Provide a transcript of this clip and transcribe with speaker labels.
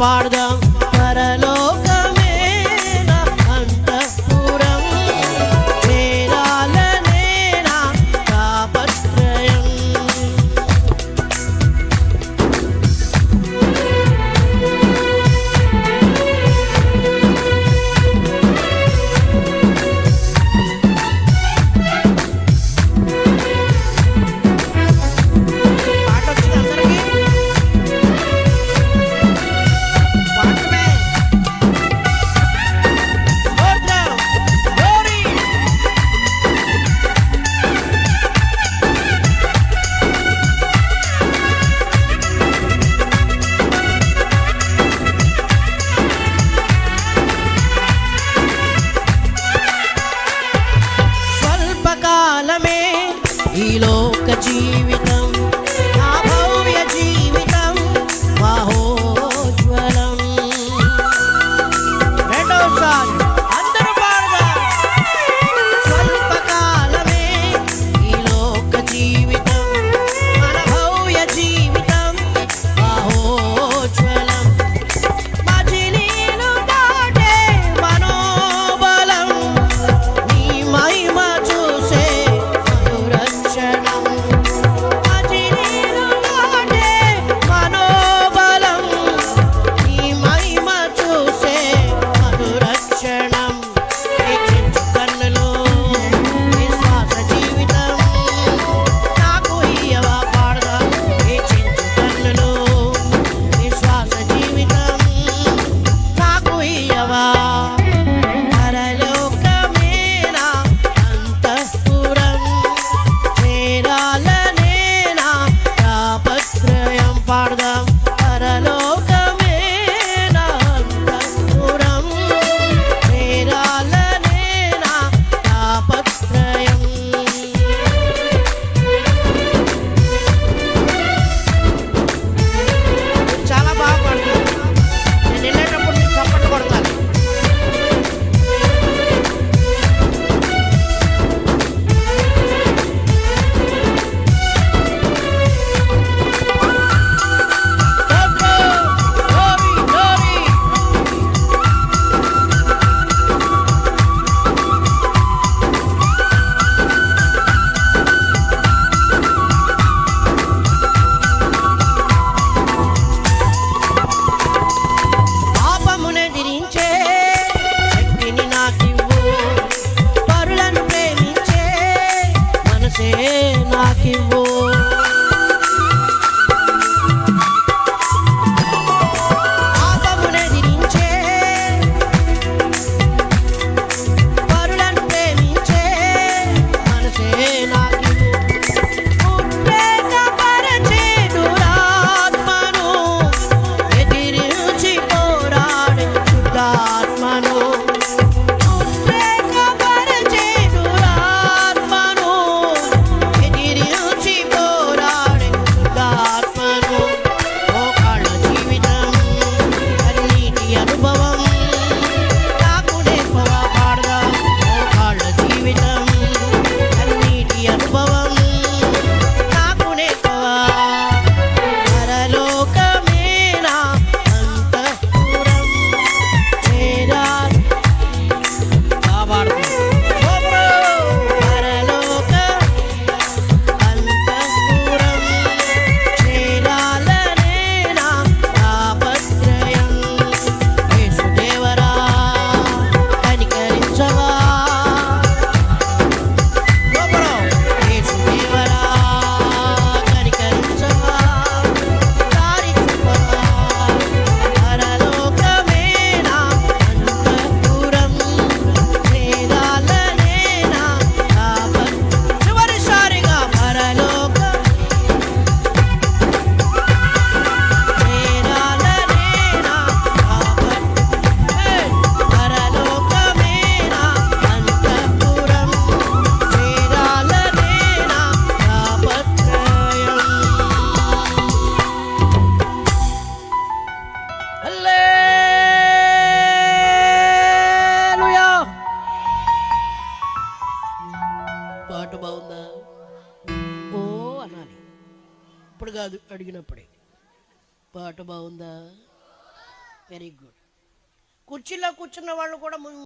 Speaker 1: పాడదాం. పరలోక ఈ లోక జీవితం పాట బాగుందా? ఓ అనాలి. ఇప్పుడు కాదు అడిగినప్పుడే. పాట బాగుందా? వెరీ గుడ్ కుర్చీలో కూర్చున్న వాళ్ళు కూడా